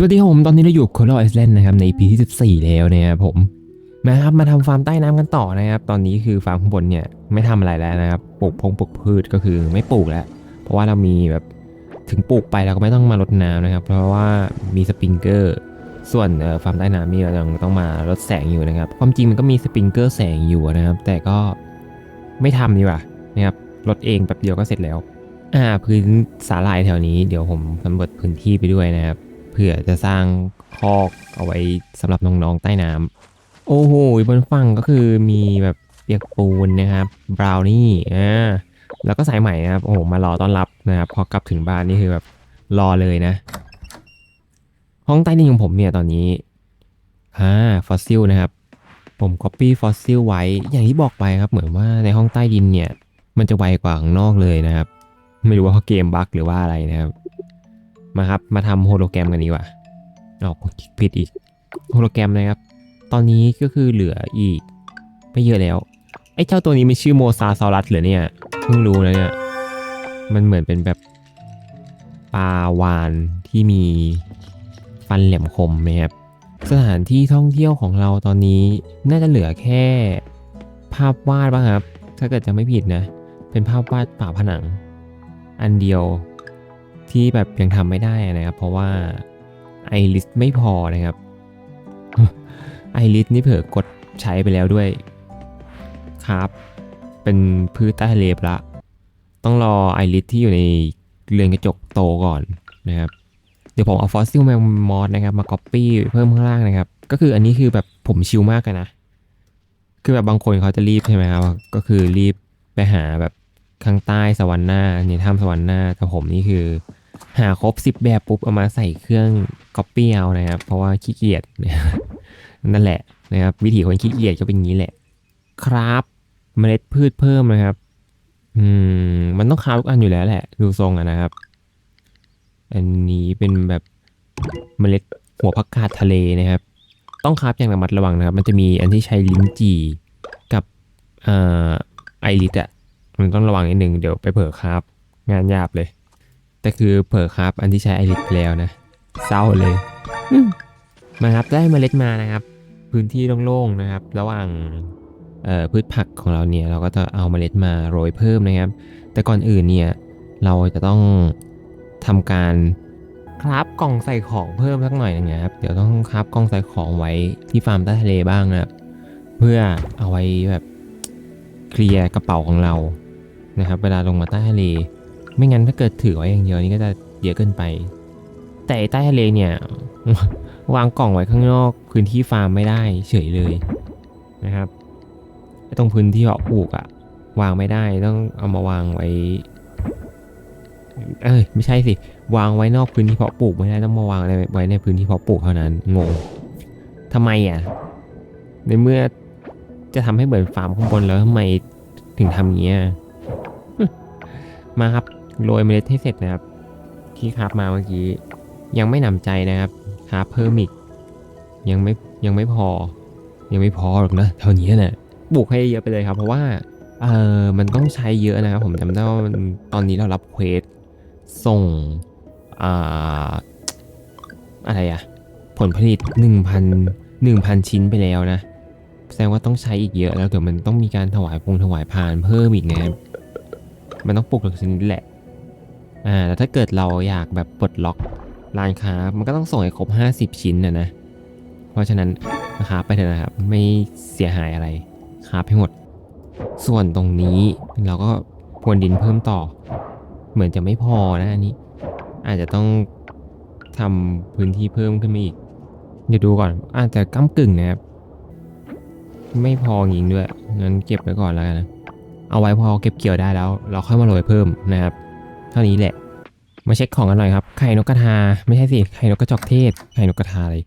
สวัสดีครับผมตอนนี้เราอยู่โคโลไอซ์แลนด์นะครับในปีที่ 14 แล้วนะครับผมมาครับมาทำฟาร์มใต้น้ำกันต่อนะครับ ตอนนี้คือฟาร์มข้างบนเนี่ยไม่ทำอะไรแล้วนะครับปลูกพงปลูกพืชก็คือไม่ปลูกแล้ว เพราะว่าเรามีแบบถึงปลูกไปเราก็ไม่ต้องมารดน้ำนะครับ เพราะว่ามีสปริงเกอร์ส่วนฟาร์มใต้น้ำนี่เรายังต้องมารดแสงอยู่นะครับ ความจริงมันก็มีสปริงเกอร์แสงอยู่นะครับ แต่ก็ไม่ทำดีกว่านะครับรดเองแป๊บเดียวก็เสร็จแล้ว อ่าพื้นสาลายแถวนี้เดี๋ยวผมสำรวจพื้นที่ไปด้วยนะครับ เพื่อจะสร้างคอกเอาไว้สำหรับน้องๆใต้น้ำโอ้โหบนฝั่งก็คือมีแบบเปียกปูนนะครับบราวนี่อ่าแล้วก็สายใหม่นะครับโอ้โหมารอต้อนรับนะครับพอกลับถึงบ้านนี่คือแบบรอเลยนะ ห้องใต้ดินของผมเนี่ยตอนนี้อ่าฟอสซิลนะครับ ผม copy ฟอสซิลไว้อย่างที่บอกไปครับ เหมือนว่าในห้องใต้ดินเนี่ย มันจะไวกว่าข้างนอกเลยนะครับ ไม่รู้ว่าเขาเกมบั๊กหรือว่าอะไรนะครับ มาครับ มาทำโฮโลแกรมกันดีกว่าออกผิดอีก โฮโลแกรมนะครับ ตอนนี้ก็คือเหลืออีก ไม่เยอะแล้ว ไอ้เจ้าตัวนี้มันชื่อโมซาซอรัสเหรอเนี่ย เพิ่งรู้นะเนี่ย มันเหมือนเป็นแบบปลาวานที่มีฟันแหลมคมนะครับ สถานที่ท่องเที่ยวของเราตอนนี้น่าจะเหลือแค่ภาพวาดบ้างครับ ถ้าเกิดจะไม่ผิดนะ เป็นภาพวาดฝาผนัง อันเดียว ที่แบบยังทำไม่ได้นะครับ เพราะว่าไอริสไม่พอนะครับไอริสนี่เผลอกดใช้ไปแล้วด้วยครับ เป็นพืชใต้ทะเลไปละ ต้องรอไอริสที่อยู่ในเรือนกระจกโตก่อนนะครับเดี๋ยวผมเอาฟอสซิลแมงมอสนะครับ มาก๊อปปี้เพิ่มข้างล่างนะครับ ก็คืออันนี้คือแบบผมชิลมากเลยนะ คือแบบบางคนเขาจะรีบใช่ไหมครับ ก็คือรีบไปหาแบบข้างใต้สวรรค์หน้าในถ้ำสวรรค์หน้าแต่ผมนี่คือ หาครบ 10 แบบปุ๊บเอามาใส่เครื่องก๊อปปี้เอานะครับ เพราะว่าขี้เกียจนั่นแหละนะครับ วิธีคนขี้เกียจก็เป็นอย่างนี้แหละ ครับเมล็ดพืชเพิ่มนะครับ อืม มันต้องคราฟทุกอันอยู่แล้วแหละ ดูทรงอะนะครับ อันนี้เป็นแบบเมล็ดหัวผักกาดทะเลนะครับ ต้องคราฟอย่างระมัดระวังนะครับ มันจะมีอันที่ใช้ลิ้นจี่กับอ่อไอริสอะมันต้องระวังนิดนึงเดี๋ยวไปเผลอคราฟงานยาบเลย แต่คือเผลอคราฟอันที่ใช้ไอริสไปแล้วนะ เศร้าเลยอืมมาครับได้เมล็ดมานะครับ พื้นที่โล่งๆนะครับ ระหว่างเอ่อพืชผักของเราเนี่ยเราก็จะเอาเมล็ดมาโรยเพิ่มนะครับ แต่ก่อนอื่นเนี่ยเราจะต้องทำการคราฟกล่องใส่ของเพิ่มสักหน่อยนึงนะครับ เดี๋ยวต้องคราฟกล่องใส่ของไว้ที่ฟาร์มใต้ทะเลบ้างนะครับ เพื่อเอาไว้แบบเคลียร์กระเป๋าของเรานะครับ เวลาลงมาใต้ทะเล ไม่งั้นถ้าเกิดถือไว้อย่างเดียวนี่ก็จะเยอะเกินไป แต่ใต้ทะเลเนี่ย วางกล่องไว้ข้างนอกพื้นที่ฟาร์มไม่ได้เฉยเลยนะครับไอ้ตรงพื้นที่เพาะปลูกอะวางไม่ได้ต้องเอามาวางไว้ เอ้ยไม่ใช่สิ วางไว้นอกพื้นที่เพาะปลูกไม่ได้ต้องมาวางไว้ในพื้นที่เพาะปลูกเท่านั้นงงทำไมอะ ในเมื่อจะทำให้เหมือนฟาร์มข้างบนแล้วทำไมถึงทำอย่างเงี้ยมาครับ โรยเมล็ดให้เสร็จนะครับ ที่คราบมาเมื่อกี้ ยังไม่หนำใจนะครับคราเพิ่มอีกยังไม่ยังไม่พอ ยังไม่พอหรอกนะเท่านี้นะปลูกให้เยอะไปเลยครับ เพราะว่าเออมันต้องใช้เยอะนะครับ ผมจำได้ว่ามันตอนนี้เรารับเควสส่งอ่าอะไรอะผลผลิต 1,000 1,000 ชิ้นไปแล้วนะ แสดงว่าต้องใช้อีกเยอะแล้วเดี๋ยวมันต้องมีการถวายพงถวายพานเพิ่มอีกนะครับมันต้องปลุกหลักชนิดแหละ อ่าแต่ถ้าเกิดเราอยากแบบปลดล็อกร้านค้ามันก็ต้องส่งให้ครบ 50 ชิ้นนะนะ เพราะฉะนั้นนะครับไปเถอะนะครับ ไม่เสียหายอะไรคราบให้หมด ส่วนตรงนี้เราก็พรวนดินเพิ่มต่อ เหมือนจะไม่พอนะอันนี้ อาจจะต้องทำพื้นที่เพิ่มขึ้นมาอีก เดี๋ยวดูก่อน อาจจะก้ากึ่งนะครับ ไม่พอจริงด้วยงั้นเก็บไว้ก่อนแล้วกันนะเอาไว้พอเก็บเกี่ยวได้แล้ว เราค่อยมาโรยเพิ่มนะครับ ท่านี้แหละ มาเช็คของกันหน่อยครับ ไข่นกกระทา ไม่ใช่สิ ไข่นกกระจอกเทศ ไข่นกกระทาเลย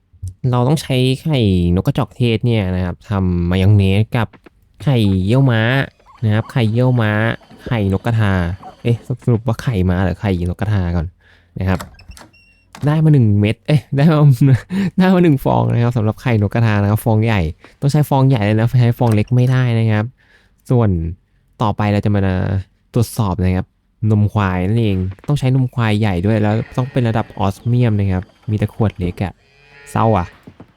เราต้องใช้ไข่นกกระจอกเทศเนี่ยนะครับทำมายองเนสกับไข่เยี่ยวม้านะครับ ไข่เยี่ยวม้า ไข่นกกระทา เอ๊ะสรุปว่าไข่ม้าหรือไข่นกกระทาก่อนนะครับ ได้มาหนึ่งเม็ด เอ๊ะได้มาได้มาหนึ่งฟองนะครับสำหรับไข่นกกระทานะครับ ฟองใหญ่ ต้องใช้ฟองใหญ่เลยนะใช้ฟองเล็กไม่ได้นะครับ ส่วนต่อไปเราจะมาตรวจสอบนะครับ นมควายนั่นเอง ต้องใช้นมควายใหญ่ด้วยแล้วต้องเป็นระดับออสเมียมนะครับ มีแต่ขวดเล็กอะเศร้าอะ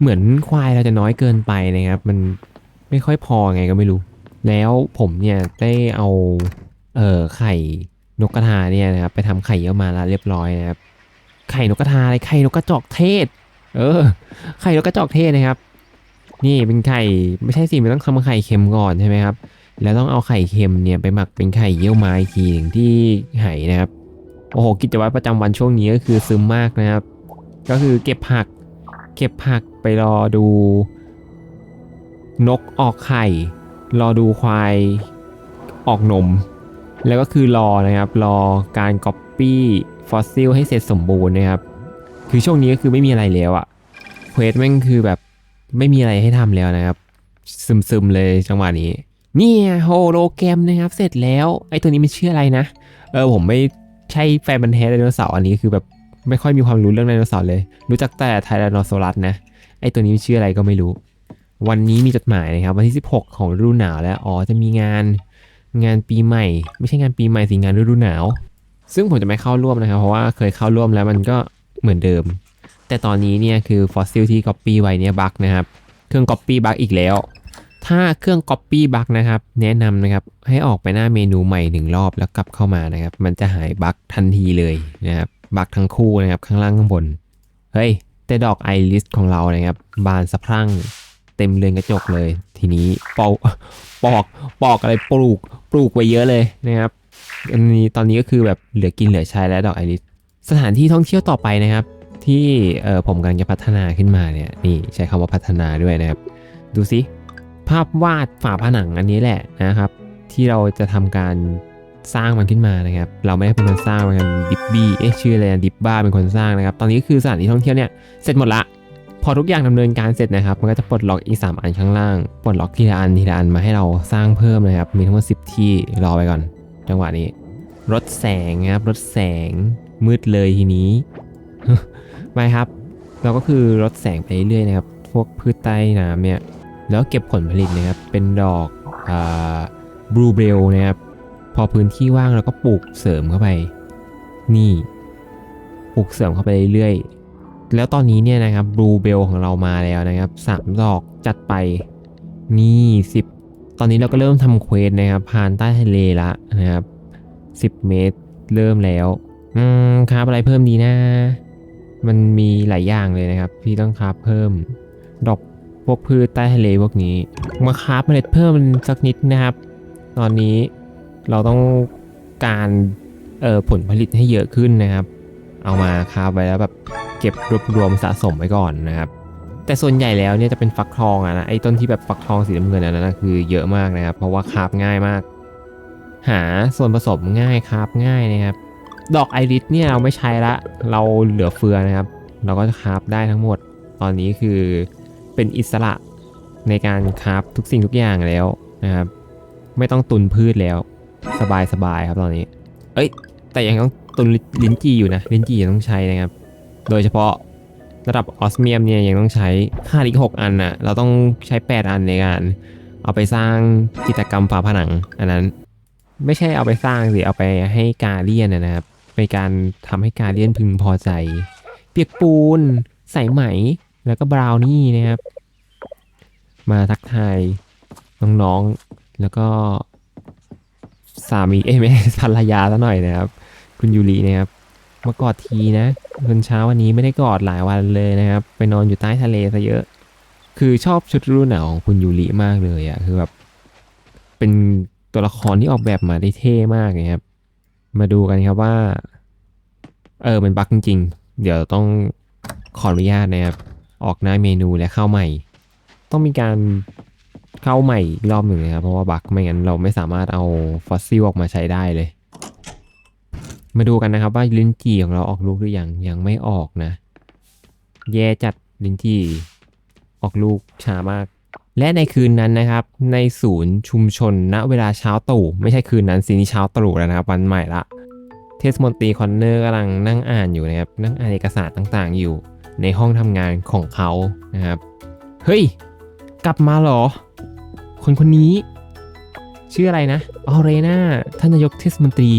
เหมือนควายเราจะน้อยเกินไปนะครับ มันไม่ค่อยพอไงก็ไม่รู้ แล้วผมเนี่ยได้เอาเอ่อไข่นกกระทาเนี่ยนะครับไปทำไข่เยี่ยวมาแล้วเรียบร้อยนะครับ ไข่นกกระทาอะไรไข่นกกระจอกเทศ เออ ไข่นกกระจอกเทศนะครับ นี่เป็นไข่ไม่ใช่สิมันต้องทำไข่เค็มก่อนใช่ไหมครับ แล้วต้องเอาไข่เค็มเนี่ยไปหมักเป็นไข่เยี่ยวมาอีกทีหนึ่งที่ไหนะครับ โอ้โหกิจวัตรประจำวันช่วงนี้ก็คือซึมมากนะครับ ก็คือเก็บผัก เก็บผักไปรอดู นกออกไข่ รอดูควายออกนม แล้วก็คือรอนะครับ รอการก๊อปปี้ฟอสซิลให้เสร็จสมบูรณ์นะครับ คือช่วงนี้ก็คือไม่มีอะไรแล้วอะเควสแม่งคือแบบไม่มีอะไรให้ทำแล้วนะครับ ซึมๆเลยจังหวะนี้ นี่โฮโลแกรมนะครับ เสร็จแล้วไอ้ตัวนี้มันชื่ออะไรนะ เออผมไม่ใช่แฟนบันธุ์แท้ไดโนเสาร์อันนี้คือแบบไม่ค่อยมีความรู้เรื่องไดโนเสาร์เลย รู้จักแต่ไทแรนโนซอรัสนะ ไอ้ตัวนี้มันชื่ออะไรก็ไม่รู้ วันนี้มีจดหมายนะครับ วันที่ 16 ของฤดูหนาวแล้ว อ๋อ จะมีงานงานปีใหม่ ไม่ใช่งานปีใหม่สิงานฤดูหนาว ซึ่งผมจะไม่เข้าร่วมนะครับ เพราะว่าเคยเข้าร่วมแล้วมันก็เหมือนเดิม แต่ตอนนี้เนี่ยคือฟอสซิลที่ก๊อปปี้ไว้เนี่ยบั๊กนะครับ เครื่องก๊อปปี้บั๊กอีกแล้ว ถ้าเครื่อง Copy Bug นะครับ แนะนำนะครับให้ออกไปหน้าเมนูใหม่หนึ่งรอบแล้วกลับเข้ามานะครับ มันจะหายบั๊กทันทีเลยนะครับบั๊กทั้งคู่นะครับข้างล่างข้างบน เฮ้ย แต่ดอกไอริสของเรานะครับ บานสะพรั่งเต็มเรือนกระจกเลย ทีนี้ปอกปอกปอกอะไรปลูกปลูกไว้เยอะเลยนะครับอันนี้ตอนนี้ก็คือแบบเหลือกินเหลือใช้แล้วดอกไอริสสถานที่ท่องเที่ยวต่อไปนะครับ ที่เออผมกำลังจะพัฒนาขึ้นมาเนี่ยนี่ใช้คำว่าพัฒนาด้วยนะครับ ดูสิ ภาพวาดฝาผนังอันนี้แหละนะครับ ที่เราจะทำการสร้างมันขึ้นมานะครับ เราไม่ได้เป็นคนสร้างมันกันดิบบี้เอ๊ะชื่ออะไรดิบบ้าเป็นคนสร้างนะครับ ตอนนี้คือสถานที่ท่องเที่ยวเนี่ยเสร็จหมดละ พอทุกอย่างดำเนินการเสร็จนะครับ มันก็จะปลดล็อกอีก 3 อันข้างล่าง ปลดล็อกทีละอันทีละอันมาให้เราสร้างเพิ่มนะครับ มีทั้งหมด10 ที่รอไปก่อน จังหวะนี้ รถแสงนะครับรถแสงมืดเลยทีนี้ไม่ครับ เราก็คือรถแสงไปเรื่อยๆนะครับ พวกพืชใต้น้ำเนี่ย แล้วเก็บผลผลิตนะครับ เป็นดอกบลูเบลนะครับ พอพื้นที่ว่างเราก็ปลูกเสริมเข้าไป นี่ ปลูกเสริมเข้าไปเรื่อยๆ แล้วตอนนี้เนี่ยนะครับบลูเบลของเรามาแล้วนะครับสามดอกจัดไป นี่สิบตอนนี้เราก็เริ่มทำเควสนะครับ ผ่านใต้ทะเลละนะครับสิบเมตร เริ่มแล้ว อืมครับอะไรเพิ่มดีนะ มันมีหลายอย่างเลยนะครับ ที่ต้องคราบเพิ่ม ดอก พวกพืชใต้ทะเลพวกนี้มาคราฟเมล็ดเพิ่มมันสักนิดนะครับ ตอนนี้เราต้องการเอ่อผลผลิตให้เยอะขึ้นนะครับ เอามาคราฟไว้แล้วแบบเก็บรวบรวมสะสมไว้ก่อนนะครับ แต่ส่วนใหญ่แล้วเนี่ยจะเป็นฟักทองอะนะไอ้ต้นที่แบบฟักทองสีน้ำเงินอันนั้นนะคือเยอะมากนะครับ เพราะว่าคราฟง่ายมาก หาส่วนผสมง่ายคราฟง่ายนะครับ ดอกไอริสเนี่ยเราไม่ใช้ละเราเหลือเฟือนะครับ เราก็จะคราฟได้ทั้งหมด ตอนนี้คือ เป็นอิสระในการคราฟทุกสิ่งทุกอย่างแล้วนะครับ ไม่ต้องตุนพืชแล้ว สบายสบายครับตอนนี้ เอ้ย แต่ยังต้องตุนลิ้นจี่อยู่นะลิ้นจี่ยังต้องใช้นะครับ โดยเฉพาะระดับออสเมียมเนี่ยยังต้องใช้ค่าอีก6อันนะเราต้องใช้ 8 อันในการ เอาไปสร้างกิจกรรมฝาผนัง อันนั้น ไม่ใช่เอาไปสร้างสิเอาไปให้กาเลียนนะครับเป็นการทำให้กาเลียนพึงพอใจ เปียกปูนใส่ไหม แล้วก็บราวนี่นะครับ มาทักทายน้องๆ แล้วก็สามีเอ้ยไม่ภรรยาซะหน่อยนะครับ คุณยูรีนะครับ มากอดทีนะคนเช้าวันนี้ไม่ได้กอดหลายวันเลยนะครับ ไปนอนอยู่ใต้ทะเลซะเยอะ คือชอบชุดฤดูหนาวของคุณยูริมากเลยอะ่ะคือแบบเป็นตัวละครที่ออกแบบมาได้เท่มากเลยครับ มาดูกันครับว่า เออมันบั๊กจริงๆ เดี๋ยวต้องขออนุญาตนะครับ ออกหน้าเมนูและเข้าใหม่ ต้องมีการเข้าใหม่อีกรอบหนึ่งนะครับ เพราะว่าบั๊กไม่งั้นเราไม่สามารถเอาฟอสซิลออกมาใช้ได้เลย มาดูกันนะครับว่าลิ้นจี่ของเราออกลูกหรือยังยังไม่ออกนะ แย่จัดลิ้นจี่ออกลูกช้ามาก และในคืนนั้นนะครับ ในศูนย์ชุมชนณเวลาเช้าตรู่ไม่ใช่คืนนั้นสินี่เช้าตรู่แล้วนะครับวันใหม่ละเทศมนตรีคอนเนอร์กำลังนั่งอ่านอยู่นะครับนั่งอ่านเอกสารต่างๆอยู่ ในห้องทำงานของเขานะครับ เฮ้ย กลับมาหรอ คนคนนี้ ชื่ออะไรนะออเรนาท่านนายกเทศมนตรี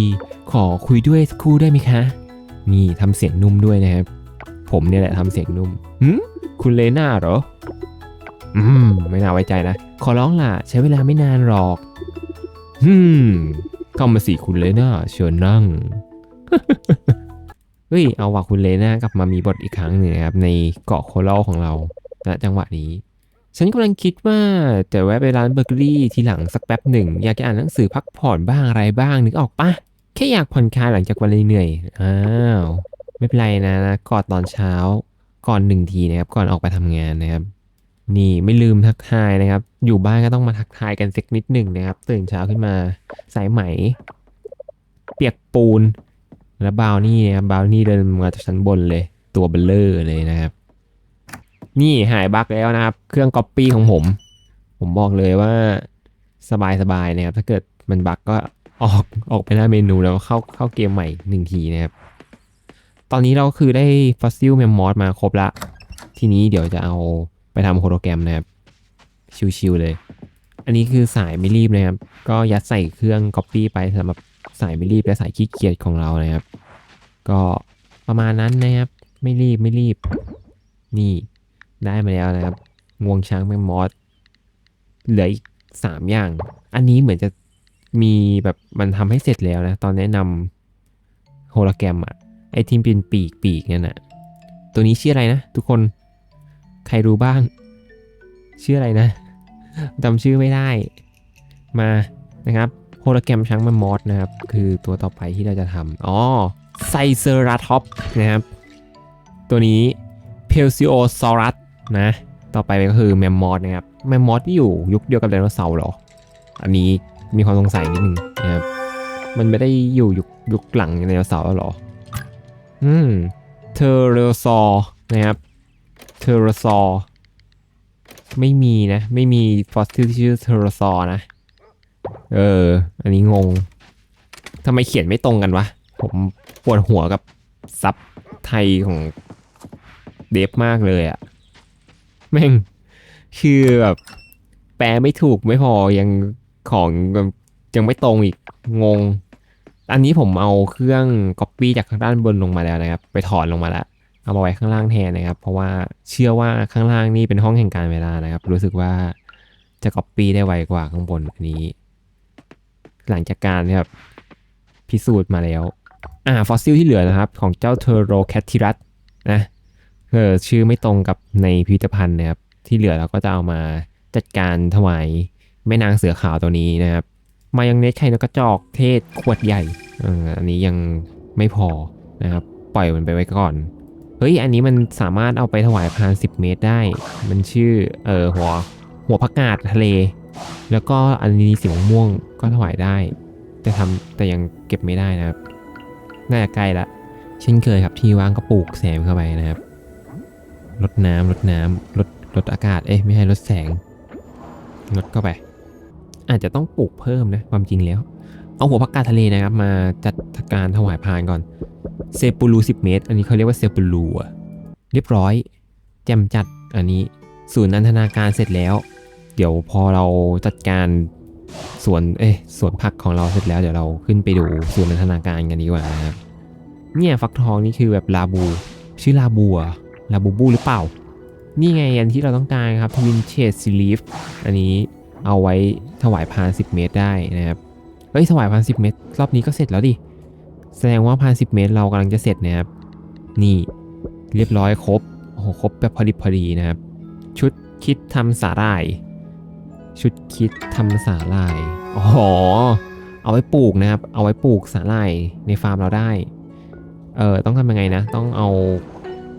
ขอคุยด้วยสักครู่ได้ไหมคะ นี่ทำเสียงนุ่มด้วยนะครับ ผมเนี่ยแหละทำเสียงนุ่มหืมคุณเลนาเหรอ อืม ไม่น่าไว้ใจนะ ขอร้องล่ะ ใช้เวลาไม่นานหรอกอืมเข้ามาสิคุณเลนาเชิญนั่ง ฮ้ย เอาว่ะคุณเลน่ากลับมามีบทอีกครั้งหนึ่งนะครับ ในเกาะโคโลของเราณจังหวะนี้ ฉันกำลังคิดว่าจะแวะไปร้านเบเกอรี่ทีหลังสักแป๊บหนึ่ง อยากจะอ่านหนังสือพักผ่อนบ้างอะไรบ้างนึกออกปะแค่อยากผ่อนคลายหลังจากวันเหนื่อยอ้าวไม่เป็นไรนะนะกอดตอนเช้าก่อนหนึ่งทีนะครับก่อนออกไปทำงานนะครับ นี่ไม่ลืมทักทายนะครับ อยู่บ้านก็ต้องมาทักทายกันสักนิดหนึ่งนะครับ ตื่นเช้าขึ้นมาสายไหม เปียกปูน แล้วบาวนี่นะครับบาวนี่เดินมาจากชั้นบนเลย ตัวเบลเลอร์เลยนะครับ นี่หายบั๊กแล้วนะครับ เครื่องก๊อปปี้ของผม ผมบอกเลยว่าสบายสบายๆนะครับ ถ้าเกิดมันบั๊กก็ออกออกไปหน้าเมนูแล้วเข้าเข้าเกมใหม่หนึ่งทีนะครับ ตอนนี้เราคือได้ฟอสซิลแมมมอสมาครบละ ทีนี้เดี๋ยวจะเอาไปทำโฮโลแกรมนะครับ ชิวๆเลย อันนี้คือสายไม่รีบนะครับ ก็ยัดใส่เครื่อง Copy ไปสำหรับ สายไม่รีบและสายขี้เกียจของเรานะครับ ก็ประมาณนั้นนะครับ ไม่รีบไม่รีบ นี่ได้มาแล้วนะครับ งวงช้างแมมมอสเหลืออีกสามอย่าง อันนี้เหมือนจะมีแบบมันทำให้เสร็จแล้วนะ ตอนแนะนำโฮโลแกรมอะไอทีมเป็นปีกปีกนั่นอะตัวนี้ชื่ออะไรนะ ทุกคนใครรู้บ้าง ชื่ออะไรนะจำชื่อไม่ได้มานะครับ โฮโลแกรมช้างแมมมอสนะครับ คือตัวต่อไปที่เราจะทำอ๋อไซเซอราท็อปนะครับ ตัวนี้เพลซิโอซอรัสนะ ต่อไปก็คือแมมมอสนะครับ แมมมอสที่อยู่ยุคเดียวกับไดโนเสาร์หรอ อันนี้มีความสงสัยนิดนึงนะครับ มันไม่ได้อยู่ยุคยุคหลังไดโนเสาร์หรอ อืมเทอร์เรซอนะครับเทอร์เรซอไม่มีนะ ไม่มีฟอสซิลที่ชื่อเทอร์เรซอนะ เออ อันนี้งงทำไมเขียนไม่ตรงกันวะ ผมปวดหัวกับซับไทยของเดฟมากเลยอะแม่ง คือแบบแปลไม่ถูกไม่พอยังของยังไม่ตรงอีกงง อันนี้ผมเอาเครื่อง Copy จากข้างด้านบนลงมาแล้วนะครับ ไปถอนลงมาแล้วเอามาไว้ข้างล่างแทนนะครับ เพราะว่าเชื่อว่าข้างล่างนี่เป็นห้องแห่งการเวลานะครับ รู้สึกว่าจะ Copy ได้ไวกว่าข้างบนอันนี้ หลังจากการที่แบบพิสูจน์มาแล้ว อ่าฟอสซิลที่เหลือนะครับ ของเจ้าเทโรแคททิรัสนะเออชื่อไม่ตรงกับในพิพิธภัณฑ์นะครับ ที่เหลือเราก็จะเอามาจัดการถวายแม่นางเสือขาวตัวนี้นะครับ มายองเนสไข่นกกระจอกเทศขวดใหญ่อออันนี้ยังไม่พอนะครับ ปล่อยมันไปไว้ก่อน เฮ้ย อันนี้มันสามารถเอาไปถวายพาน10 เมตรได้ มันชื่อ เออหัว หัวผักกาดทะเล แล้วก็อันนี้สีม่วงก็ถวายได้ แต่ทำแต่ยังเก็บไม่ได้นะครับ น่าจะใกล้ละเช่นเคยครับที่ว่างก็ปลูกแสงเข้าไปนะครับลดน้ำลดน้ำลดลดอากาศเอ้ยไม่ใช่ลดแสงลดเข้าไป อาจจะต้องปลูกเพิ่มนะความจริงแล้ว เอาหัวผักกาดทะเลนะครับ มาจัดการถวายพานก่อนเซปูลู10 เมตร อันนี้เขาเรียกว่าเซปูลูอะเรียบร้อย แจมจัดอันนี้ ศูนย์นันทนาการเสร็จแล้ว เดี๋ยวพอเราจัดการสวนเอ้ยสวนผักของเราเสร็จแล้วเดี๋ยวเราขึ้นไปดูศูนนันทนาการกันดีกว่านะครับเนี่ยฟักทองนี่คือแบบลาบู ชื่อลาบูอะลาบูบูหรือเปล่า นี่ไงอันที่เราต้องการครับทวินเชดซิลีฟอันนี้เอาไว้ถวายพาน10เมตรได้นะครับเฮ้ยถวายพาน10เมตร รอบนี้ก็เสร็จแล้วดิแสดงว่าพาน10เมตรเรากำลังจะเสร็จนะครับนี่เรียบร้อยครบโอ้โหครบแบบพอดีพอดีนะครับ ชุดคิดทำสาหร่าย ชุดคิดทำสาหร่าย อ๋อ เอาไว้ปลูกนะครับ เอาไว้ปลูกสาหร่ายในฟาร์มเราได้ เออต้องทำยังไงนะ ต้องเอา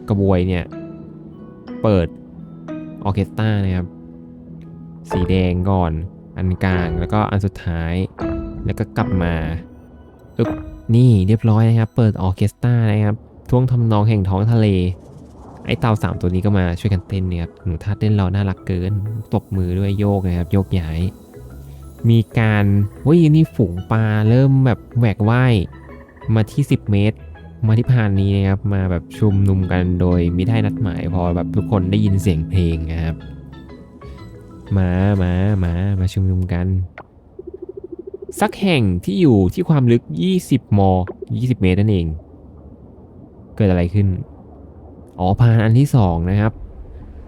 กระบวยเนี่ย เปิดออเคสตรานะครับ สีแดงก่อน อันกลางแล้วก็อันสุดท้าย แล้วก็กลับมาอึ๊บนี่เรียบร้อยนะครับ เปิดออเคสตรานะครับท่วงทำนองแห่งท้องทะเล ไอ้เต่าสามตัวนี้ก็มาช่วยกันเต้นเนี่ยครับหนูท่าเต้นเราน่ารักเกิน ตบมือด้วยโยกนะครับ โยกย้าย มีการเฮ้ยนี่ฝูงปลาเริ่มแบบแหวกว่ายมาที่ 10 เมตร มาที่พานนี้นะครับ มาแบบชุมนุมกันโดยไม่ได้นัดหมาย พอแบบทุกคนได้ยินเสียงเพลงนะครับ มามามามาชุมนุมกัน สักแห่งที่อยู่ที่ความลึก 20 ม 20 เมตรนั่นเอง เกิดอะไรขึ้น อ๋อพานอันที่สองนะครับ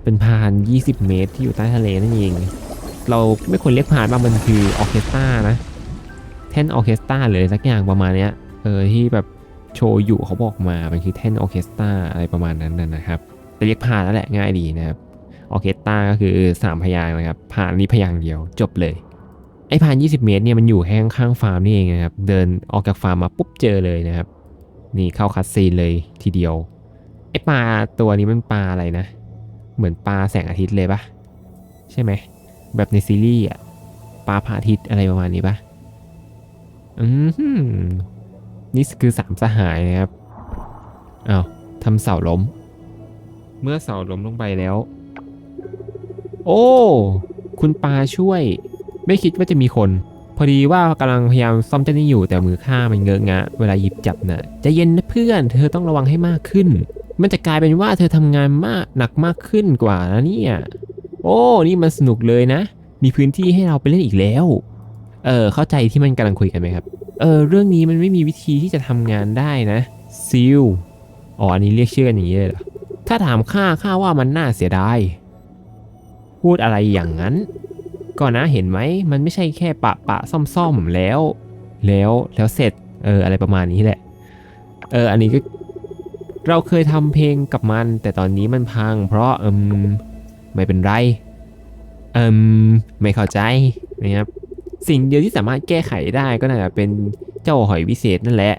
เป็นพาน 20 เมตรที่อยู่ใต้ทะเลนั่นเอง เราไม่ควรเรียกพานว่ามันคือออเคสตรานะแท่นออเคสตราหรืออะไรสักอย่างประมาณเนี้ยเออที่แบบโชว์อยู่เขาบอกมามันคือแท่นออเคสตราอะไรประมาณนั้นนะนะครับจะเรียกพานแล้วแหละง่ายดีนะครับออเคสตราก็คือ 3 พยางนะครับพานนี้พยางเดียวจบเลยไอ้พาน 20 เมตรเนี่ยมันอยู่แค่ข้างๆฟาร์มนี่เองนะครับ เดินออกจากฟาร์มมาปุ๊บเจอเลยนะครับ นี่เข้าคัดซีนเลยทีเดียว ไอปลาตัวนี้มันปลาอะไรนะ เหมือนปลาแสงอาทิตย์เลยปะใช่ไหม แบบในซีรีส์อะปลาพระอาทิตย์อะไรประมาณนี้ปะอืมนี่คือสามสหายนะครับอ้าวทำเสาล้ม เมื่อเสาล้มลงไปแล้ว โอ้ คุณปลาช่วย ไม่คิดว่าจะมีคน พอดีว่ากำลังพยายามซ่อมเจ้านี้อยู่แต่มือข้ามันเงอะงะ เวลาหยิบจับน่ะจะเย็นนะเพื่อน เธอต้องระวังให้มากขึ้น มันจะกลายเป็นว่าเธอทำงานมากหนักมากขึ้นกว่านะเนี่ยโอ้ นี่มันสนุกเลยนะ มีพื้นที่ให้เราไปเล่นอีกแล้ว เออเข้าใจที่มันกำลังคุยกันไหมครับ เออเรื่องนี้มันไม่มีวิธีที่จะทำงานได้นะซิลอ๋ออันนี้เรียกชื่อกันอย่างนี้เลยเหรอถ้าถามข้าข้าว่ามันน่าเสียดายพูดอะไรอย่างนั้น ก็นะเห็นไหมมันไม่ใช่แค่ปะปะซ่อมซ่อมๆแล้ว แล้วแล้วเสร็จเอออะไรประมาณนี้แหละ เอออันนี้ก็ เราเคยทำเพลงกับมัน แต่ตอนนี้มันพัง เพราะเอืมไม่เป็นไรเอืมไม่เข้าใจนะครับสิ่งเดียวที่สามารถแก้ไขได้ก็น่าจะเป็นเจ้าหอยวิเศษนั่นแหละ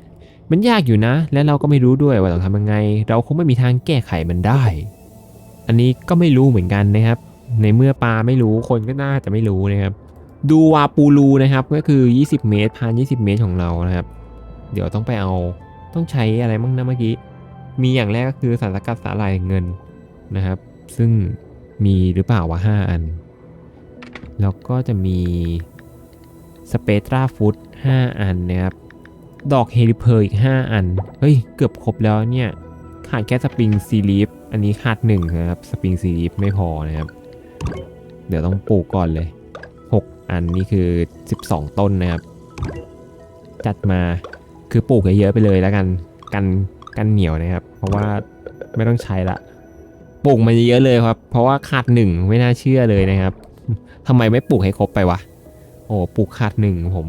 มันยากอยู่นะ และเราก็ไม่รู้ด้วยว่าต้องทำยังไง เราคงไม่มีทางแก้ไขมันได้ อันนี้ก็ไม่รู้เหมือนกันนะครับ ในเมื่อปลาไม่รู้คนก็น่าจะไม่รู้นะครับ ดูวาปูรูนะครับก็คือ 20 เมตรพาน20 เมตรของเรานะครับ เดี๋ยวต้องไปเอาต้องใช้อะไรบ้างนะเมื่อกี้ มีอย่างแรกก็คือสารสกัดสาหร่ายเงินนะครับ ซึ่งมีหรือเปล่าวะ5อัน แล้วก็จะมีสเปตราฟุต5อันนะครับ ดอกเฮลิเพอร์อีก 5 อัน เฮ้ย เกือบครบแล้วเนี่ย ขาดแค่สปริงซีลีฟอันนี้ขาดหนึ่งนะครับ สปริงซีลีฟไม่พอนะครับ เดี๋ยวต้องปลูกก่อนเลย 6 อันนี่คือ 12 ต้นนะครับ จัดมาคือปลูกเยอะๆไปเลยแล้วกัน กัน กันเหนียวนะครับ เพราะว่าไม่ต้องใช้ละปลูกมาเยอะเลยครับ เพราะว่าขาดหนึ่งไม่น่าเชื่อเลยนะครับทำไมไม่ปลูกให้ครบไปวะ โอ้ปลูกขาดหนึ่งผม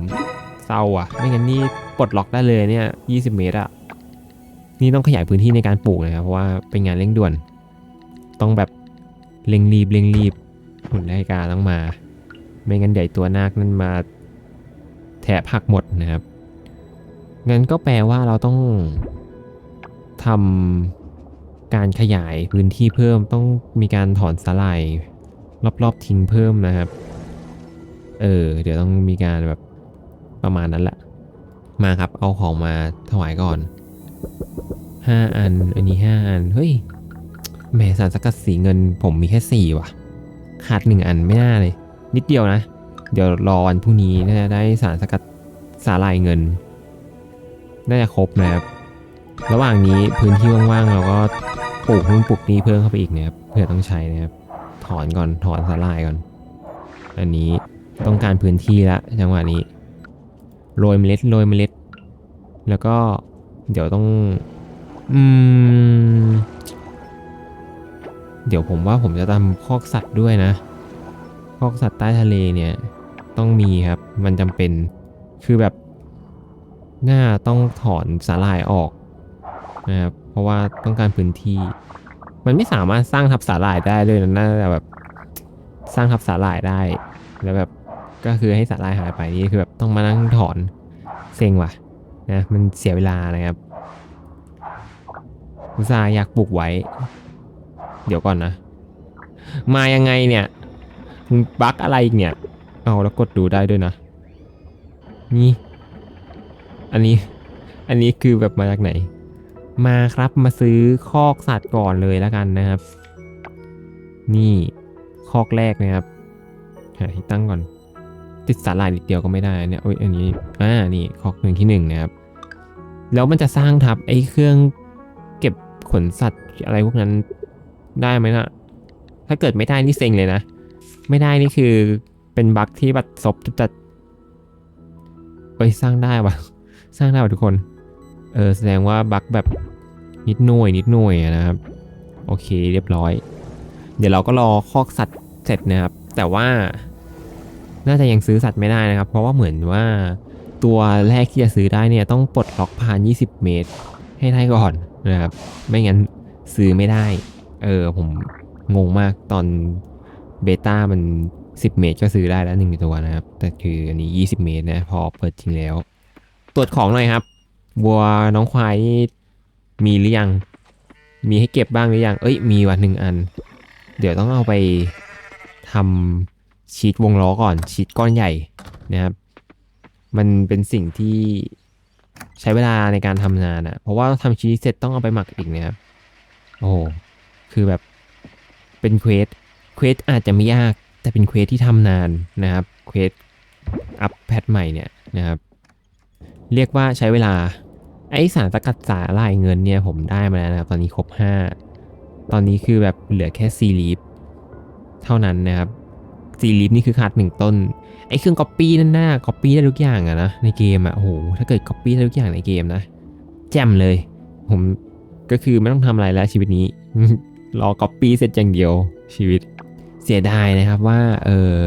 เศร้าอะ ไม่งั้นนี่ปลดล็อกได้เลยเนี่ย 20 เมตรอะนี่ต้องขยายพื้นที่ในการปลูกนะครับเพราะว่าเป็นงานเร่งด่วน ต้องแบบเร่งรีบเร่งรีบหุ่นรายกาต้องมา ไม่งั้นใหญ่ตัวนาคนั่นมาแทะผักหมดนะครับงั้นก็แปลว่าเราต้อง ทำการขยายพื้นที่เพิ่มต้องมีการถอนสลายรอบๆทิ้งเพิ่มนะครับ เออ เดี๋ยวต้องมีการแบบประมาณนั้นแหละ มาครับ เอาของมาถวายก่อน 5 อัน อันนี้ 5 อัน เฮ้ยแหมสารสกัดสีเงินผมมีแค่ 4 ว่ะ ขาด 1 อันไม่น่าเลย นิดเดียวนะ เดี๋ยวรอวันพรุ่งนี้น่าจะได้สารสกัดสาลายเงิน น่าจะครบนะครับ ระหว่างนี้พื้นที่ว่างๆเราก็ปลูกนู่นปลูกนี่เพิ่มเข้าไปอีกนะครับเพื่อต้องใช้นะครับ ถอนก่อนถอนสาลายก่อน อันนี้ต้องการพื้นที่ละจังหวะนี้โรยเมล็ดโรยเมล็ด แล้วก็เดี๋ยวต้องอืมเดี๋ยวผมว่าผมจะทำคอกสัตว์ด้วยนะคอกสัตว์ใต้ทะเลเนี่ยต้องมีครับ มันจำเป็นคือแบบหน้าต้องถอนสาลายออก นะครับเพราะว่าต้องการพื้นที่ มันไม่สามารถสร้างทับสาลายได้เลยนะน่าจะแบบสร้างทับสาลายได้ แล้วแบบก็คือให้สาลายหายไปนี่คือแบบต้องมานั่งถอนเซ็งว่ะนะมันเสียเวลานะครับอุตส่าห์อยากปลูกไว้ เดี๋ยวก่อนนะ มายังไงเนี่ยมึงบั๊กอะไรอีกเนี่ยเอาแล้วกดดูได้ด้วยนะ นี่ อันนี้ อันนี้คือแบบมาจากไหน มาครับมาซื้อคอกสัตว์ก่อนเลยแล้วกันนะครับ นี่คอกแรกนะครับหาที่ตั้งก่อน ติดสาลายนิดเดียวก็ไม่ได้เนี่ยโอ้ยอันนี้อ่านี่คอกหนึ่งที่หนึ่งนะครับ แล้วมันจะสร้างทับไอ้เครื่องเก็บขนสัตว์อะไรพวกนั้นได้ไหมนะถ้าเกิดไม่ได้นี่เซ็งเลยนะ ไม่ได้นี่คือเป็นบั๊กที่บัดซบจัดเอ้ยสร้างได้วะสร้างได้วะทุกคน เออแสดงว่าบั๊กแบบ นิดหน่วยนิดหน่วยนะครับ โอเคเรียบร้อย เดี๋ยวเราก็รอคอกสัตว์เสร็จนะครับ แต่ว่า น่าจะยังซื้อสัตว์ไม่ได้นะครับ เพราะว่าเหมือนว่าตัวแรกที่จะซื้อได้เนี่ยต้องปลดล็อกผ่าน 20 เมตร ให้ได้ก่อนนะครับ ไม่งั้นซื้อไม่ได้ เออผมงงมากตอนเบต้ามัน 10 เมตรก็ซื้อได้แล้วหนึ่งตัวนะครับ แต่คืออันนี้ 20 เมตรนะพอเปิดจริงแล้ว ตรวจของหน่อยครับวัวน้องควายนี่ มีหรือยัง มีให้เก็บบ้างหรือยัง เอ้ย มีวันหนึ่งอัน เดี๋ยวต้องเอาไปทำชีตวงล้อก่อน ชีตก้อนใหญ่นะครับ มันเป็นสิ่งที่ใช้เวลาในการทำงานอะเพราะว่าทำชีสเสร็จต้องเอาไปหมักอีกนะครับ โอ้คือแบบเป็นเควส เควสอาจจะไม่ยาก แต่เป็นเควสที่ทำนานนะครับ เควสอัพแพทใหม่เนี่ยนะครับ เรียกว่าใช้เวลา ไอสารสกัดสาลายเงินเนี่ยผมได้มาแล้วนะครับตอนนี้ครบ 5 ตอนนี้คือแบบเหลือแค่ซีลีฟเท่านั้นนะครับซีลีฟนี่คือขาดหนึ่งต้น ไอเครื่องก๊อปปี้นั่นน่ะก๊อปปี้ได้ทุกอย่างอะนะในเกมอะโอ้โหถ้าเกิดก๊อปปี้ได้ทุกอย่างในเกมนะแจ่มเลย ผมก็คือไม่ต้องทำอะไรแล้วชีวิตนี้ รอก๊อปปี้เสร็จอย่างเดียวชีวิตเสียดายนะครับว่าเออ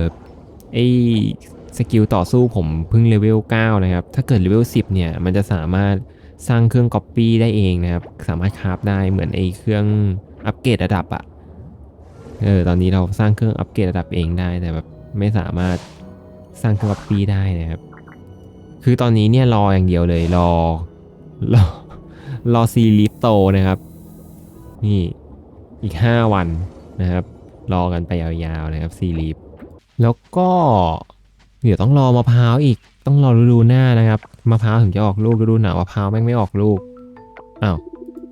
ไอสกิลต่อสู้ผมเพิ่งเลเวล9นะครับ ถ้าเกิดเลเวล10เนี่ย มันจะสามารถ สร้างเครื่องก๊อปปี้ได้เองนะครับ สามารถคราฟได้เหมือนไอเครื่องอัปเกรดระดับอะเออตอนนี้เราสร้างเครื่องอัปเกรดระดับเองได้แต่แบบไม่สามารถสร้างเครื่องก๊อปปี้ได้นะครับ คือตอนนี้เนี่ยรออย่างเดียวเลยรอรอรอซีลิฟโตนะครับ นี่อีก 5 วันนะครับ รอกันไปยาวๆนะครับซีรีฟแล้วก็เดี๋ยวต้องรอมะพร้าวอีกต้องรอฤดูหน้านะครับ มะพร้าวถึงจะออกลูกฤดูหนาวมะพร้าวแม่งไม่ออกลูกอ้าว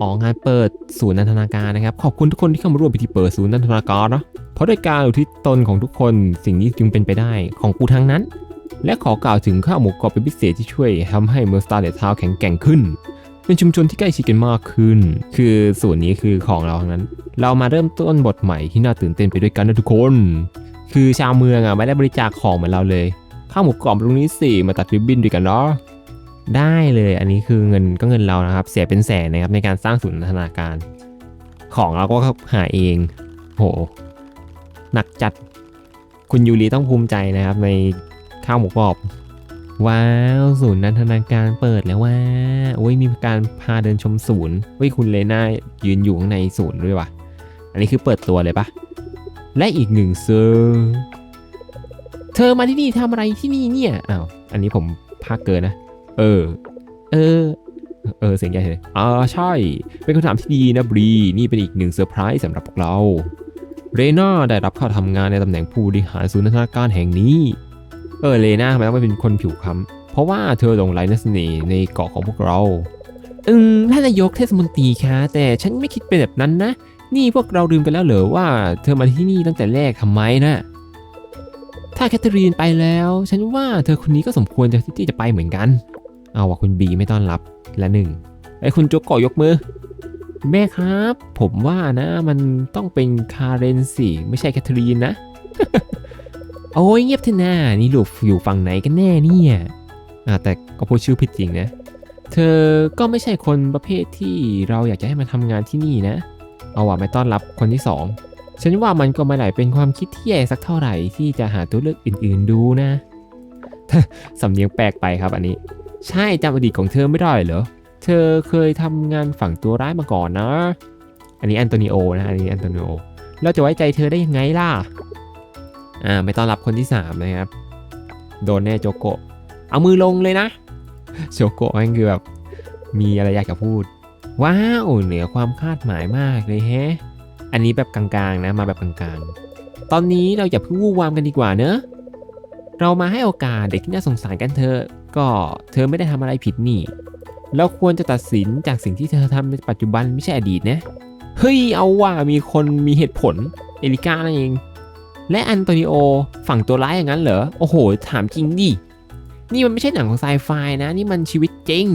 อ๋องานเปิดศูนย์นันทนาการนะครับ ขอบคุณทุกคนที่เข้ามาร่วมพิธีเปิดศูนย์นันทนาการเนาะเพราะด้วยการอุทิศตนของทุกคนสิ่งนี้จึงเป็นไปได้ของกูทั้งนั้น และขอกล่าวถึงข้าวหมูกรอบเป็นพิเศษที่ช่วยทำให้เมืองสตาร์เดททาวแข็งแกร่งขึ้น เป็นชุมชนที่ใกล้ชิดกันมากขึ้น คือส่วนนี้คือของเราทั้งนั้น เรามาเริ่มต้นบทใหม่ที่น่าตื่นเต้นไปด้วยกันนะทุกคน คือชาวเมืองอะไม่ได้บริจาคของเหมือนเราเลยข้าวหมูกรอบตรงนี้สิมาตัดริบบิ้นด้วยกันเนาะ ได้เลยอันนี้คือเงินก็เงินเรานะครับ เสียเป็นแสนนะครับในการสร้างศูนย์พัฒนาการ ของเราก็หาเองโหหนักจัดคุณยูรีต้องภูมิใจนะครับ ในข้าวหมูกรอบ ว้าวศูนย์นันทนาการเปิดแล้วว่าโอ้ยมีการพาเดินชมศูนย์เฮ้ยคุณเลน่ายืนอยู่ข้างในศูนย์ด้วยวะอันนี้คือเปิดตัวเลยปะและอีกหนึ่งเซอร์เธอมาที่นี่ทำอะไรที่นี่เนี่ยอ้าวอันนี้ผมพากเกินนะ เออ เออ เออ เสียงใหญ่เลยอ่าใช่ เป็นคำถามที่ดีนะบรี นี่เป็นอีกหนึ่งเซอร์ไพรส์สำหรับพวกเรา เรน่าได้รับเข้าทำงานในตำแหน่งผู้บริหารศูนย์นันทนาการแห่งนี้ เออเลน่าทำไมต้องเป็นคนผิวค้ำเพราะว่าเธอหลงไหลในเสน่ห์ในเกาะของพวกเรา อืมท่านนายกเทศมนตรีคะ แต่ฉันไม่คิดเป็นแบบนั้นนะ นี่พวกเราลืมกันแล้วเหรอว่า เธอมาที่นี่ตั้งแต่แรกทำไมนะถ้าแคทเธอรีนไปแล้ว ฉันว่าเธอคนนี้ก็สมควรจะที่จะไปเหมือนกัน เอาว่าคุณบีไม่ต้อนรับและหนึ่งไอ้คุณโจกก่อยกมือ แม่ครับ ผมว่านะมันต้องเป็นคาเรนสิไม่ใช่แคทเธอรีนนะ โอ้ยเงียบเถอะนานี่ลูกอยู่ฝั่งไหนกันแน่เนี่ยอ่าแต่ก็พูดชื่อผิดจริงนะ เธอก็ไม่ใช่คนประเภทที่เราอยากจะให้มาทำงานที่นี่นะ เอาว่าไม่ต้อนรับคนที่สองฉันว่ามันก็ไม่ได้เป็นความคิดที่แย่สักเท่าไหร่ที่จะหาตัวเลือกอื่น ๆดูนะสำเนียงแปลกไปครับอันนี้ ใช่จำอดีตของเธอไม่ได้เหรอ เธอเคยทำงานฝั่งตัวร้ายมาก่อนนะ อันนี้แอนโตนิโอนะ อันนี้แอนโตนิโอ เราจะไว้ใจเธอได้ยังไงล่ะ อ่าไม่ต้อนรับคนที่ 3 นะครับ โดนแน่โจโกะ เอามือลงเลยนะ โจโกะมันคือแบบมีอะไรอยากจะพูด ว้าวเหนือความคาดหมายมากเลยแฮะ อันนี้แบบกลางๆนะ มาแบบกลางๆ ตอนนี้เราอย่าเพิ่งวู่วามกันดีกว่าเนอะ เรามาให้โอกาสเด็กที่น่าสงสารกันเถอะ ก็เธอไม่ได้ทำอะไรผิดนี่ เราควรจะตัดสินจากสิ่งที่เธอทำในปัจจุบันไม่ใช่อดีตนะ เฮ้ย เอาว่ามีคนมีเหตุผล เอลิก้านั่นเอง และอันโตนิโอฝั่งตัวร้ายอย่างนั้นเหรอ โอ้โห ถามจริงดิ นี่มันไม่ใช่หนังของไซไฟนะ นี่มันชีวิตจริง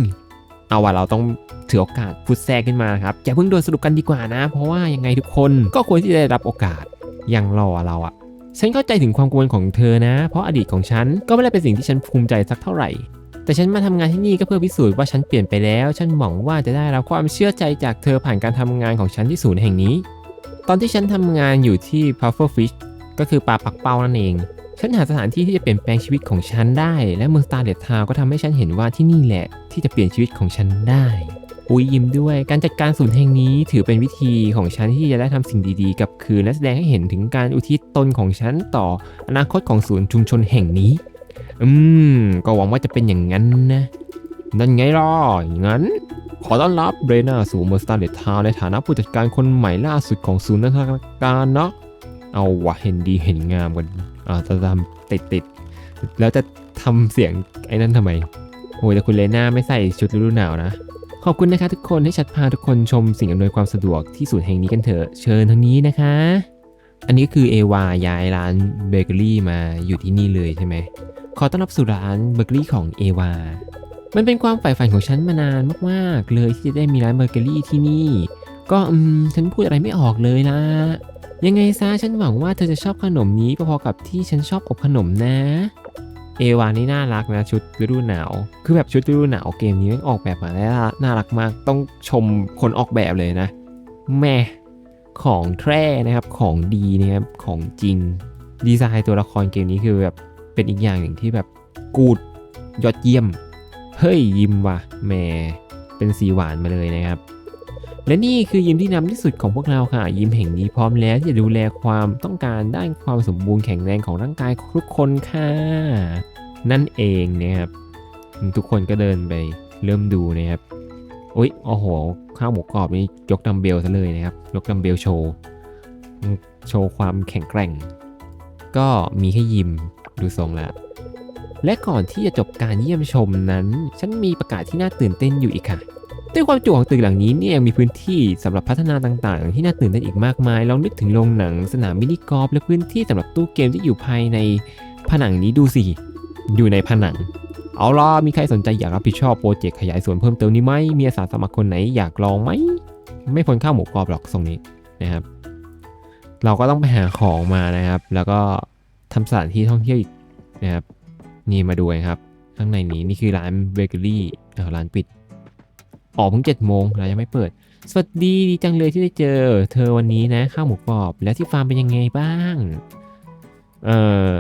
เอาว่าเราต้องถือโอกาสพูดแทรกขึ้นมาครับอย่าเพิ่งโดนสรุปกันดีกว่านะ เพราะว่ายังไงทุกคนก็ควรที่จะได้รับโอกาสอย่างรอเราอะ ฉันเข้าใจถึงความกังวลของเธอนะ เพราะอดีตของฉันก็ไม่ได้เป็นสิ่งที่ฉันภูมิใจสักเท่าไหร่ แต่ฉันมาทำงานที่นี่ก็เพื่อพิสูจน์ว่าฉันเปลี่ยนไปแล้ว ฉันหวังว่าจะได้รับความเชื่อใจจากเธอผ่านการทำงานของฉันที่ศูนย์แห่งนี้ ตอนที่ฉันทำงานอยู่ที่ Pufferfish ก็คือปลาปักเป้านั่นเอง ฉันหาสถานที่ที่จะเปลี่ยนแปลงชีวิตของฉันได้ และเมือง Starlet Town ก็ทำให้ฉันเห็นว่าที่นี่แหละที่จะเปลี่ยนชีวิตของฉันได้ อุ้ยยิ้มด้วย การจัดการศูนย์แห่งนี้ถือเป็นวิธีของฉันที่จะได้ทำสิ่งดีๆ กับคืนและแสดงให้เห็นถึงการอุทิศตนของฉันต่ออนาคตของศูนย์ชุมชนแห่งนี้ อืม ก็หวังว่าจะเป็นอย่างนั้นนะ นั่นไงล่ะงั้น ขอต้อนรับเบรนาสู่เมอร์สตาร์เลตทาวในฐานะผู้จัดการคนใหม่ล่าสุดของศูนย์นักการเนาะ เอาวะเห็นดีเห็นงามกัน อ่าจะทำติดติดแล้วจะทำเสียงไอ้นั่นทำไมโอ้ยแต่คุณเลน่าไม่ใส่ชุดฤดูหนาวนะ ขอบคุณนะคะทุกคนที่ชัดพาทุกคนชมสิ่งอำนวยความสะดวกที่ศูนย์แห่งนี้กันเถอะเชิญทางนี้นะคะ อันนี้คือเอวาย้ายร้านเบเกอรี่มาอยู่ที่นี่เลยใช่ไหมขอต้อนรับสู่ร้านเบเกอรี่ของเอวามันเป็นความใฝ่ฝันของฉันมานานมากๆ เลยที่จะได้มีร้านเบเกอรี่ที่นี่ ก็อืมฉันพูดอะไรไม่ออกเลยนะยังไงซะฉันหวังว่าเธอจะชอบขนมนี้พอๆกับที่ฉันชอบอบขนมนะ เอวานี่น่ารักนะชุดฤดูหนาว คือแบบชุดฤดูหนาวเกมนี้ม่งออกแบบมาได้น่ารักมาก ต้องชมคนออกแบบเลยนะ แม่ของแท้นะครับของดีนะครับของจริง ดีไซน์ตัวละครเกมนี้คือแบบเป็นอีกอย่างหนึ่งที่แบบกูดยอดเยี่ยม เฮ้ยยิ้มว่ะแหมเป็นสีหวานมาเลยนะครับ และนี่คือยิมที่นำที่สุดของพวกเราค่ะ ยิมแห่งนี้พร้อมแล้วที่จะดูแลความต้องการด้านความสมบูรณ์แข็งแรงของร่างกายทุกคนค่ะ นั่นเองนะครับทุกคนก็เดินไปเริ่มดูนะครับอุ๊ยโอ้โห ข้าวหมูกรอบนี่ยกดัมเบลซะเลยนะครับ ยกดัมเบลโชว์โชว์ความแข็งแกร่ง ก็มีแค่ยิมดูทรงแล้วและก่อนที่จะจบการเยี่ยมชมนั้น ฉันมีประกาศที่น่าตื่นเต้นอยู่อีกค่ะ ด้วยความจุของตึกหลังนี้เนี่ยยังมีพื้นที่สำหรับพัฒนาต่างๆ ที่น่าตื่นเต้นอีกมากมายลองนึกถึงโรงหนังสนามมินิกอล์ฟและพื้นที่สำหรับตู้เกมที่อยู่ภายในผนังนี้ดูสิ อยู่ในผนัง เอาล่ะมีใครสนใจอยากรับผิดชอบโปรเจกต์ขยายส่วนเพิ่มเติมนี้ไหมมีอาสาสมัครคนไหนอยากลองไหมไม่พ้นข้าวหมูกรอบหรอกตรงนี้นะครับ เราก็ต้องไปหาของมานะครับ แล้วก็ทำสถานที่ท่องเที่ยวอีกนะครับ นี่มาดูกันครับ ข้างในนี้นี่คือร้านเบเกอรี่อ่าร้านปิด ออกเพิ่งเจ็ดโมงเรายังไม่เปิด สวัสดีดีจังเลยที่ได้เจอ เธอวันนี้นะ ข้าวหมูกรอบ แล้วที่ฟาร์มเป็นยังไงบ้าง เออ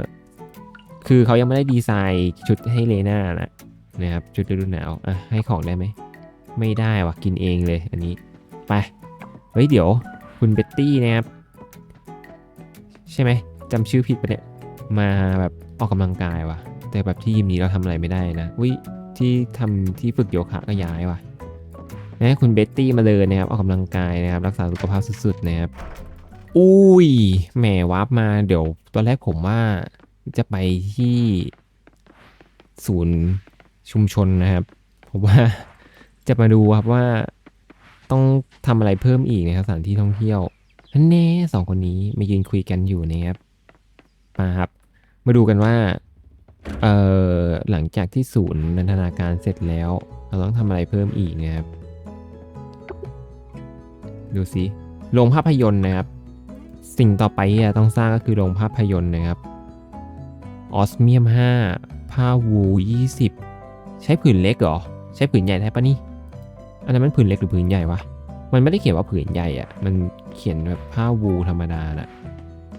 คือเขายังไม่ได้ดีไซน์ชุดให้เลน่านะนะครับชุดฤดูหนาวอะให้ของได้ไหม ไม่ได้วะกินเองเลยอันนี้ ไป เฮ้ยเดี๋ยว คุณเบ็ตตี้นะครับ ใช่ไหมจำชื่อผิดไปะเนี่ย มาแบบออกกำลังกายว่ะแต่แบบที่ยิมนี้เราทำอะไรไม่ได้นะวิที่ทำที่ฝึกโยคะก็ย้ายว่ะ นะคุณเบ็ตตี้มาเลยนนะครับออกกำลังกายนะครับ รักษาสุขภาพสุดๆนะครับ อุ้ยแหมวาร์ปมาเดี๋ยว ตอนแรกผมว่าจะไปที่ศูนย์ชุมชนนะครับผมว่าจะมาดูครับว่าต้องทำอะไรเพิ่มอีกนะครับสถานที่ท่องเที่ยวฮันแน่สองคนนี้มายืนคุยกันอยู่นะครับมาครับ มาดูกันว่าเอ่อหลังจากที่ศูนย์นันทนาการเสร็จแล้ว เราต้องทำอะไรเพิ่มอีกนะครับ ดูสิโรงภาพยนตร์นะครับ สิ่งต่อไปที่ต้องสร้างก็คือโรงภาพยนตร์นะครับออสเมียม 5 ผ้าวู20 ใช้ผืนเล็กเหรอ ใช้ผืนใหญ่ได้ปะนี่ อันนั้นมันผืนเล็กหรือผืนใหญ่วะ มันไม่ได้เขียนว่าผืนใหญ่อะมันเขียนแบบผ้าวูธรรมดานะ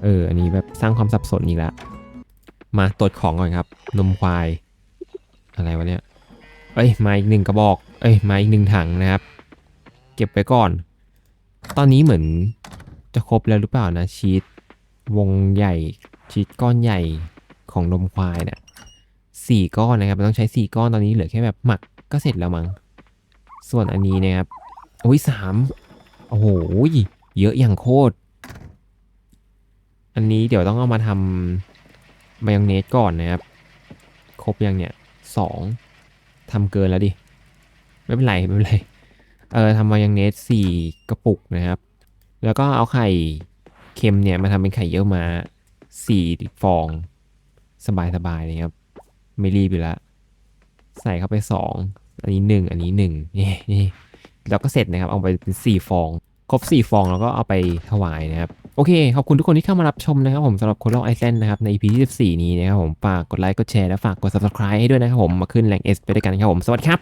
เออ อันนี้แบบสร้างความสับสนอีกแล้วมาตรวจของก่อนครับ นมควาย อะไรวะเนี่ย เอ้ย มาอีกหนึ่งกระบอก เอ้ย มาอีกหนึ่งถังนะครับ เก็บไปก่อน ตอนนี้เหมือนจะครบแล้วหรือเปล่านะชีตวงใหญ่ชีตก้อนใหญ่ของนมควายเนี่ยสี่ก้อนนะครับต้องใช้สี่ก้อนตอนนี้เหลือแค่แบบหมักก็เสร็จแล้วมั้งส่วนอันนี้นะครับโอ้ยสามโอ้โหเยอะอย่างโคตร อันนี้เดี๋ยวต้องเอามาทำมายองเนสก่อนนะครับ ครบยังเนี่ยสองทำเกินแล้วดิ ไม่เป็นไร ไม่เป็นไร เออทำมายองเนสสี่กระปุกนะครับ แล้วก็เอาไข่เค็มเนี่ยมาทำเป็นไข่เยี่ยวม้าสี่ฟอง สบายสบายเลยครับ ไม่รีบอยู่แล้วใส่เข้าไปสองอันนี้หนึ่งอันนี้หนึ่งนี่นี่แล้วก็เสร็จนะครับ เอาไปเป็นสี่ฟอง ครบสี่ฟองแล้วก็เอาไปถวายนะครับ โอเค ขอบคุณทุกคนที่เข้ามารับชมนะครับผมสำหรับคนลอกไอเซนนะครับ ใน EP ที่14 นี้นะครับผมฝากกดไลค์กดแชร์และฝากกด subscribe ให้ด้วยนะครับผมมาขึ้นแรงเอสไปด้วยกันครับผมสวัสดีครับ